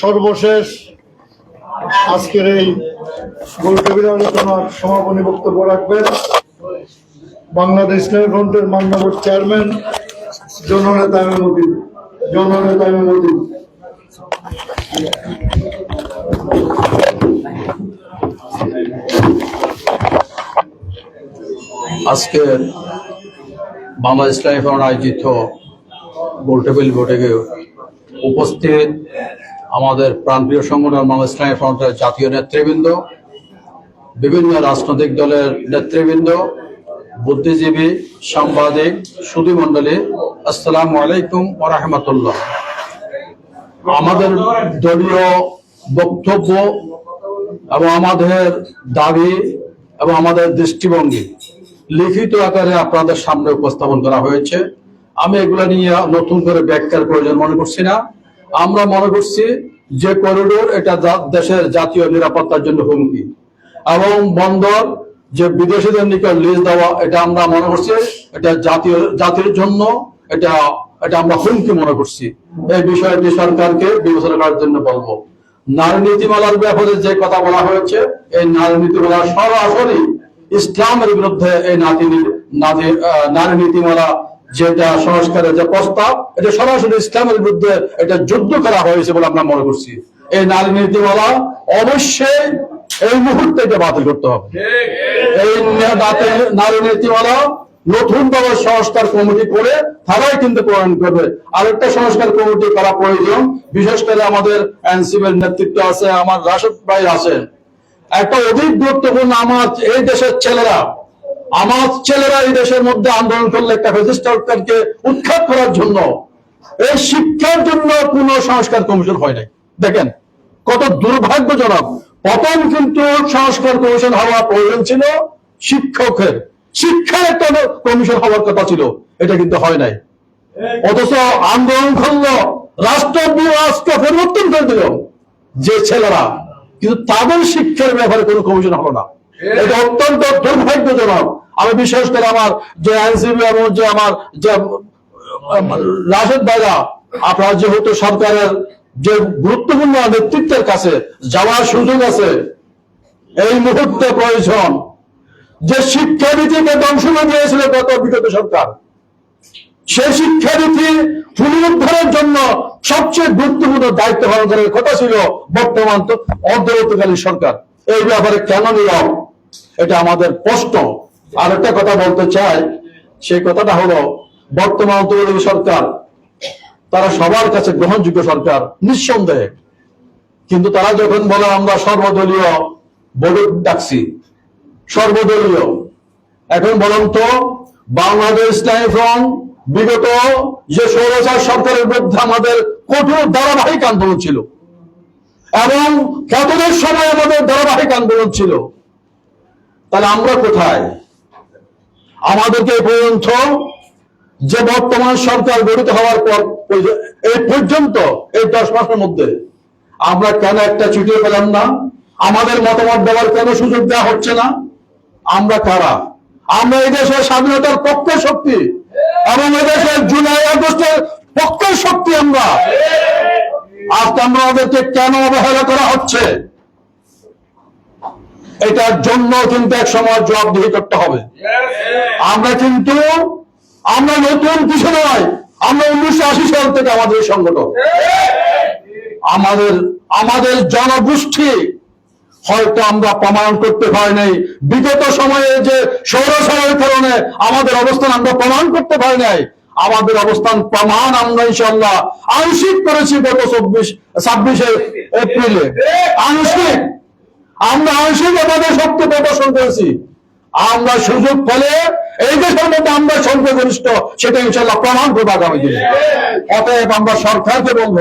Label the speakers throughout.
Speaker 1: সর্বশেষ আজকের এই গোলটেবিল আলোচনার সমাপনী বক্তব্য রাখবেন বাংলাদেশ ইসলামী ফ্রন্টের মান্যবর চেয়ারম্যান জননেতা এমএমউদ্দিন জননেতা এমএমউদ্দিন
Speaker 2: আজকের বাংলাদেশ ইসলামী ফ্রন্ট আয়োজিত গোলটেবিল বৈঠকে উপস্থিত, আমাদের প্রাণপ্রিয় সংগঠন বাংলাদেশ ইসলামী ফ্রন্টের জাতীয় নেতৃবৃন্দ, বিভিন্ন রাজনৈতিক দলের নেতৃবৃন্দ, বুদ্ধিজীবী, সাংবাদিক, সুধী মন্ডলী আসসালামু আলাইকুম ওরহামতুল্লাহ আমাদের দলীয় বক্তব্য এবং আমাদের দাবি এবং আমাদের দৃষ্টিভঙ্গি লিখিত আকারে আপনাদের সামনে উপস্থাপন করা হয়েছে। আমি এগুলো নিয়ে নতুন করে ব্যাখ্যার প্রয়োজন মনে করছি না। আমরা মনে করছি যে করিডোর এটা দেশের জাতীয় নিরাপত্তার জন্য হুমকি। এবং বন্দর যে বিদেশিদের নিকট লিজ দেওয়া, এটা আমরা মনে করছি এটা জাতীয় জাতির জন্য এটা এটা আমরা হুমকি মনে করছি। এই বিষয়টি সরকারকে বিবেচনা করার জন্য বলব। নারী নীতিমালার ব্যাপারে যে কথা বলা হয়েছে, এই নারী নীতিমালা সরাসরি ইসলামের বিরুদ্ধে এই নাতি নারী নীতিমালা যেটা সংস্কারের যে প্রস্তাব, এটা সরাসরি ইসলামের বিরুদ্ধে এটা যুদ্ধ করা হয়েছে বলে আমরা মনে করছি। এই নারী নীতিমালা অবশ্যই এই মুহূর্তে এটা বাতিল করতে হবে। এই নারী নীতিমালা নতুন ভাবে সংস্কার কমিটি করে তারাই কিন্তু প্রণয়ন করবে। আরেকটা সংস্কার কমিটি করা প্রয়োজন, বিশেষ করে আমাদের এনসিপির নেতৃত্ব আছে, আমার রাশেদ ভাই আছেন। একটা অধিক গুরুত্বপূর্ণ আমার এই দেশের ছেলেরা আমার ছেলেরা এই দেশের মধ্যে আন্দোলন করলে একটা ফেসিস্ট সরকারকে উৎখাত করার জন্য, এই শিক্ষার জন্য কোন সংস্কার কমিশন হয় নাই। দেখেন, কত দুর্ভাগ্যজনক। প্রথম কিন্তু সংস্কার কমিশন হওয়া প্রয়োজন ছিল শিক্ষকের। শিক্ষার একটা কমিশন হওয়ার কথা ছিল, এটা কিন্তু হয় নাই। অথচ আন্দোলন করল, রাষ্ট্র রাষ্ট্র পরিবর্তন করে দিল যে ছেলেরা। কিন্তু তাদের শিক্ষার ব্যাপারে কোনো কমিশন হলো না। এটা অত্যন্ত দুর্ভাগ্যজনক। আমি বিশেষ করে আমার যে আইনজীবী এবং যে আমার যে রাশেদ ভাইরা, আপনার যেহেতু সরকারের যে গুরুত্বপূর্ণ নেতৃত্বের কাছে যাওয়ার সুযোগ আছে, এই মুহূর্তে প্রয়োজন যে শিক্ষানীতিকে ধ্বংস দিয়েছিল গত বিগত সরকার, সেই শিক্ষানীতি পুনরুদ্ধারের জন্য সবচেয়ে গুরুত্বপূর্ণ দায়িত্ব পালন করার কথা ছিল বর্তমান অন্তর্বর্তীকালীন সরকার। এই ব্যাপারে কেন নীরব এটা আমাদের প্রশ্ন। আর একটা কথা বলতে চাই, সেই কথাটা হলো, বর্তমান অন্তর্বর্তী সরকার, তারা সবার কাছে গ্রহণযোগ্য সরকার, নিঃসন্দেহে। কিন্তু তারা যখন বলে আমরা সর্বদলীয় বৈঠক ডাকছি, সর্বদলীয়। এখন বলুন তো, বাংলাদেশ ইসলামী ফ্রন্ট বিগত যে সৌরচার সরকারের বিরুদ্ধে আমাদের কঠোর ধারাবাহিক আন্দোলন ছিল, এবং কতদের সময় আমাদের ধারাবাহিক আন্দোলন ছিল তাহলে আমরা কোথায়? আমাদেরকে পর্যন্ত যে বর্তমান সরকার গঠিত হওয়ার পর এই পর্যন্ত, এই দশ মাসের মধ্যে আমরা কেন একটা চিঠিও পেলাম না? আমাদের মতামত দেওয়ার কেন সুযোগ দেওয়া হচ্ছে না? আমরা কারা? আমরা এই দেশের স্বাধীনতার পক্ষের শক্তি এবং এদেশের জুলাই আগস্টের পক্ষের শক্তি আমরা। আজকে আমরা আমাদেরকে কেন অবহেলা করা হচ্ছে? এটার জন্য কিন্তু এক সময় জবাবদিহি করতে হবে। আমরা কিন্তু, আমরা নতুন কিছু নয়, আমরা উনিশশো আশি সাল থেকে আমাদের সংগঠন। আমাদের আমাদের জনগোষ্ঠী হয়তো আমরা প্রমাণ করতে পারি নাই বিগত সময়ে যে সৌরসভার কারণে আমাদের অবস্থান আমরা প্রমাণ করতে পারি নাই আমাদের অবস্থান প্রমাণ আমরা ইনশাল্লাহ আংশিক করেছি গত চব্বিশ, ছাব্বিশে এপ্রিলে। আংশিক। আমরা আংশিক আমাদের শক্তি প্রদর্শন করেছি। আমরা সুযোগ পেলে এই দেশের মধ্যে আমরা সংখ্যাগরিষ্ঠ সেটা ইনশাল্লাহ প্রমাণ করব আগামী দিনে। অতএব আমরা সরকারকে বলব,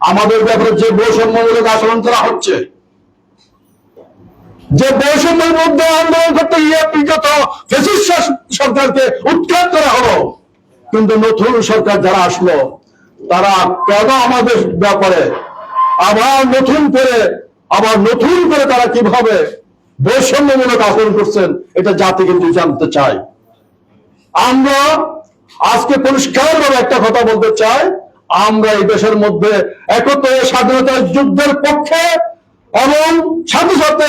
Speaker 2: আমাদের ব্যাপারে যে বৈষম্যমূলক আচরণ করা হচ্ছে, যে বৈষম্যের মধ্যে আন্দোলন করতে গিয়ে বিগত সরকারকে উৎখাত করা হলো। কিন্তু নতুন সরকার যারা আসলো, তারা কেন আমাদের ব্যাপারে আবার নতুন করে আবার নতুন করে তারা কীভাবে বৈষম্যমূলক আচরণ করছেন, এটা জাতি কিন্তু জানতে চায়। আমরা আজকে পরিষ্কার ভাবে একটা কথা বলতে চাই, আমরা এই দেশের মধ্যে একত্র স্বাধীনতার যুদ্ধের পক্ষে এবং সাথে সাথে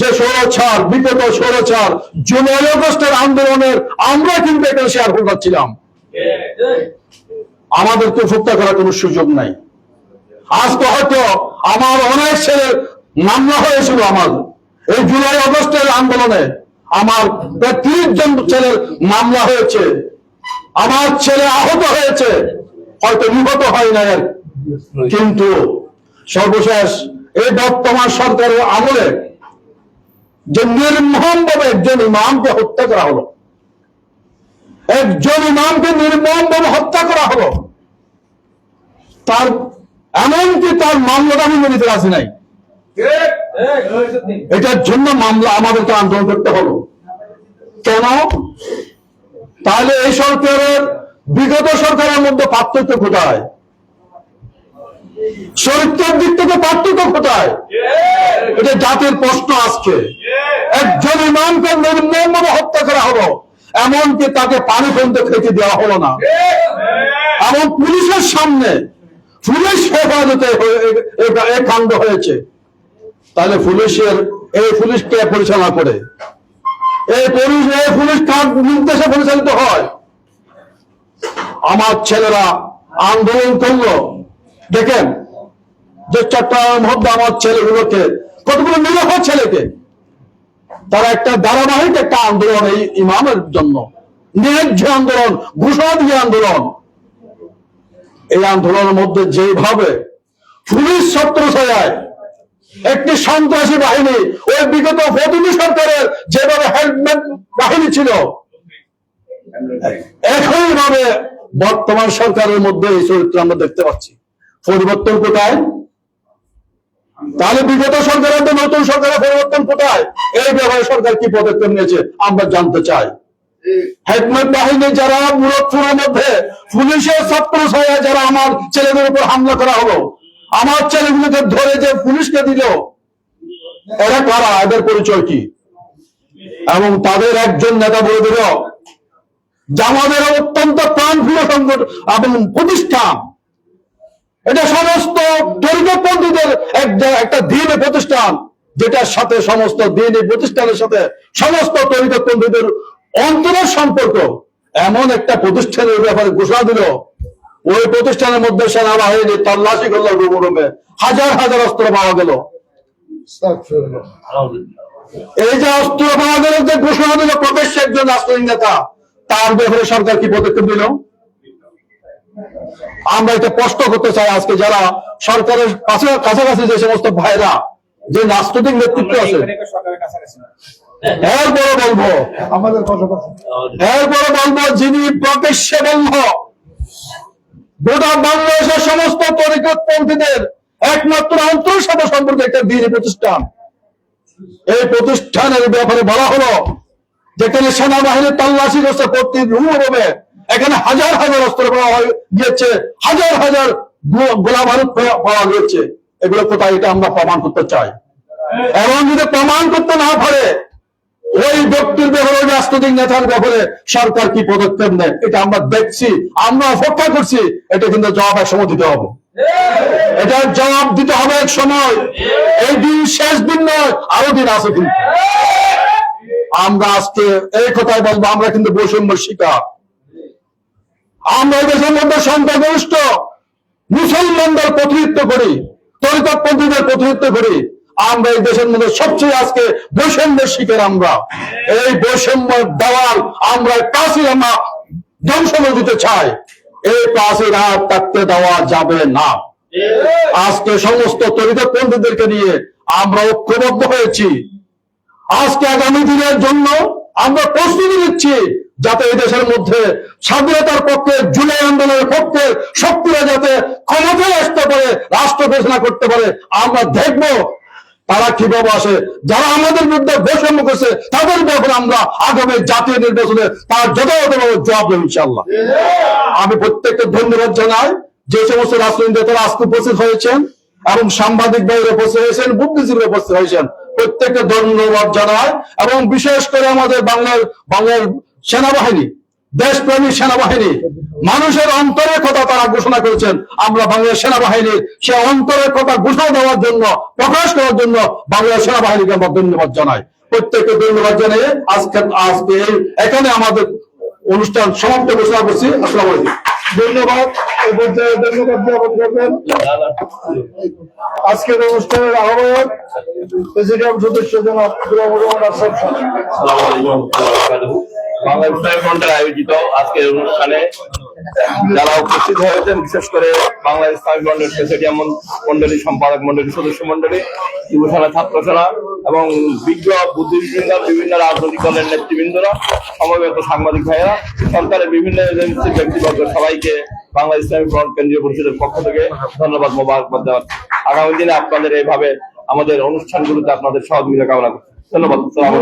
Speaker 2: যে সৌরচার বিগত সৌরচার জুলাই আগস্টের আন্দোলনের আমরা কিন্তু এখানে শেয়ার হোল্ডার ছিলাম আমাদেরকে হত্যা করার কোনো সুযোগ নাই। আজকে হয়তো আমার অনেক ছেলে মামলা হয়েছিল আমার এই জুলাই আগস্টের আন্দোলনে আমার তিরিশ জন ছেলের মামলা হয়েছে। আমার ছেলে আহত হয়েছে। হয়তো নিহত হয় না কিন্তু সর্বশেষ এই বর্তমান সরকারের আমলে যে নির্মম ভাবে একজন ইমামকে হত্যা করা হলো, একজন ইমামকে নির্মম ভাবে হত্যা করা হলো, তার এমনকি তার মামলাটা আমি মেনে নিতে রাজি নাই। এটার জন্য মামলা আমাদেরকে আন্দোলন করতে হলো। কেন? তাহলে এই সরকারের বিগত সরকারের মধ্যে পার্থক্য কোথায়? চরিত্রের দিক থেকে পার্থক্য কোথায়? এটা জাতির প্রশ্ন আজকে একজন ইমামকে নির্মমভাবে হত্যা করা হলো এমনকি তাকে পানি পর্যন্ত খেতে দেওয়া হলো না। এবং পুলিশের সামনে পুলিশ হেফাজতে কাণ্ড হয়েছে। তাহলে পুলিশের এই পুলিশ কে পরিচালনা করে? এই পুলিশ এই পুলিশ কার নির্দেশে পরিচালিত হয়। আমার ছেলেরা আন্দোলন করল। দেখেন, যে চট্টগ্রাম মধ্যে আমার ছেলেগুলোকে, কতগুলো নিরহ ছেলেকে, তারা একটা ধারাবাহিক একটা আন্দোলন এই ইমামের জন্য। ন্যায্য আন্দোলন ঘোষণা দিয়ে আন্দোলন। এই আন্দোলনের মধ্যে যেভাবে পুলিশ ছত্র ছায় একটি সন্ত্রাসী বাহিনী, ওই বিগত ফতুলি সরকারের যেভাবে হেলমেট বাহিনী ছিল একই ভাবে বর্তমান সরকারের মধ্যে এই চরিত্র আমরা দেখতে পাচ্ছি। পরিবর্তন কোথায়? তাহলে বিগত সরকারের নতুন সরকারের পরিবর্তন কোথায়? এই ব্যাপারে সরকার কি পদক্ষেপ নিয়েছে আমরা জানতে চাই। হেডমেট বাহিনী যারা মুরতপুরের মধ্যে পুলিশের ছাত্র ছায়া যারা আমার ছেলেদের উপর হামলা করা হলো, আমার ছেলেগুলোকে ধরে যে পুলিশকে দিল, এরা কারা? এদের পরিচয় কি? এবং তাদের একজন নেতা বলে দিল যে আমাদের অত্যন্ত প্রাণপ্রিয় সংগঠন এবং প্রতিষ্ঠান। এটা সমস্ত তরিকপন্থীদের এক- একটা দিনী প্রতিষ্ঠান, যেটার সাথে সমস্ত দিনী প্রতিষ্ঠানের সাথে সমস্ত তরিকপন্থীদের অন্তরের সম্পর্ক। এমন একটা প্রতিষ্ঠানের ব্যাপারে ঘোষণা দিল। ওই প্রতিষ্ঠানের মধ্যে সেনাবাহিনী তল্লাশি করল রুমে হাজার হাজার অস্ত্র পাওয়া গেল। এই যে অস্ত্র পাওয়া গেল যে ঘোষণা দিল প্রকাশ্যে একজন রাষ্ট্রীয় নেতা তার ব্যাপারে সরকার কি পদক্ষেপ দিল আমরা এটা স্পষ্ট করতে চাই আজকে যারা সরকারের কাছে- কাছাকাছি যে সমস্ত ভাইরা যে রাজনৈতিক নেতৃত্ব আছে এরপরে বলব।
Speaker 1: আমাদের
Speaker 2: এরপরে বলব। যিনি প্রকাশ্যে গোটা বাংলাদেশের সমস্ত তরিকতপন্থীদের একমাত্র সম্পর্কে একটা দিনী প্রতিষ্ঠান। এই প্রতিষ্ঠানের ব্যাপারে বলা হলো যেখানে সেনাবাহিনী তল্লাশি করছে প্রতি রুম এখানে হাজার হাজার অস্ত্র পাওয়া হয়ে গিয়েছে হাজার হাজার গোলা বারুদ পাওয়া গিয়েছে। এগুলো কোথায় এটা আমরা প্রমাণ করতে চাই। এবং যদি প্রমাণ করতে না পারে ওই ব্যক্তির ব্যাপারে রাজনৈতিক নেতার ব্যাপারে সরকার কি পদক্ষেপ নেয়, এটা আমরা দেখছি, আমরা অপেক্ষা করছি, এটা কিন্তু জবাব এক সময় দিতে হবে। এটার জবাব দিতে হবে এক সময়। এই দিন শেষ দিন নয়, আরও দিন আছে কিন্তু। আমরা আজকে এই কথাই বলব, আমরা কিন্তু বৈষম্য শিকার। আমরা দেশের মধ্যে সংখ্যাগরিষ্ঠ মুসলমানদের প্রতিনিধিত্ব করি তরিকতপন্থীদের প্রতিনিধিত্ব করি। আমরা এই দেশের মধ্যে সবচেয়ে আজকে বৈষম্যের শিকার আমরা। এই বৈষম্য দেওয়াল আমরা প্রাচীর আমরা ধ্বংস দিতে চাই। এই প্রাচীর আর থাকতে দেওয়া যাবে না। আজকে সমস্ত তরিকতপন্থীদেরকে নিয়ে আমরা ঐক্যবদ্ধ হয়েছি। আজকে আগামী দিনের জন্য আমরা প্রস্তুতি নিচ্ছি যাতে এই দেশের মধ্যে স্বাধীনতার পক্ষে, জুলাই আন্দোলনের পক্ষে শক্তিরা যাতে ক্ষমতায় আসতে পারে, রাষ্ট্র ঘোষণা করতে পারে, আমরা দেখব তারা কীভাবে আসে? যারা আমাদের বিরুদ্ধে বৈষম্য করছে, তাদের ব্যাপারে আমরা আগামী জাতীয় নির্বাচনে তার যথাযথভাবে জবাব দেব ইনশাল্লাহ আমি প্রত্যেককে ধন্যবাদ জানাই যে সমস্ত রাজনৈতিক নেতারা আজকে উপস্থিত হয়েছেন এবং সাংবাদিক ভাইয়ের উপস্থিত হয়েছেন বুদ্ধিজীবী উপস্থিত হয়েছেন। প্রত্যেককে ধন্যবাদ জানাই এবং বিশেষ করে আমাদের বাংলার বাংলার সেনাবাহিনী দেশপ্রেমী সেনাবাহিনী মানুষের অন্তরের কথা তারা ঘোষণা করেছেন আমরা বাংলাদেশ সেনাবাহিনীর সে অন্তরের কথা ঘোষণা দেওয়ার জন্য প্রকাশ করার জন্য বাংলাদেশ সেনাবাহিনীকে আমরা ধন্যবাদ জানাই। প্রত্যেককে ধন্যবাদ জানিয়ে আজকে আজকে এখানে আমাদের অনুষ্ঠান সমাপ্ত ঘোষণা করছি। আসসালামু আলাইকুম।
Speaker 1: ধন্যবাদ। ধন্যবাদ জ্ঞাপন করবেন। আজকের অনুষ্ঠানের আহ্বায়ক সদস্য জনাব গুলামুর রহমান
Speaker 3: বাংলা আয়োজিত আজকের অনুষ্ঠানে উপস্থিত বিশেষ করে বাংলা মন্ডলী সম্পাদক মন্ডলী সদস্য মন্ডলী এবং বিজ্ঞ বুদ্ধিজীবীরা, বিভিন্ন রাজনৈতিক দলের নেতৃবৃন্দরা, সমবেত সাংবাদিক ভাইয়েরা, সরকারের বিভিন্ন এজেন্সির ব্যক্তিবর্গ সবাইকে বাংলা ইসলামী ফ্রন্ট কেন্দ্রীয় পরিষদের পক্ষ থেকে ধন্যবাদ, মোবারকবাদ দেওয়ার। আগামী দিনে আপনাদের এইভাবে আমাদের অনুষ্ঠানগুলোতে আপনাদের সহযোগিতা কামনা করছি। ধন্যবাদ আসসালামু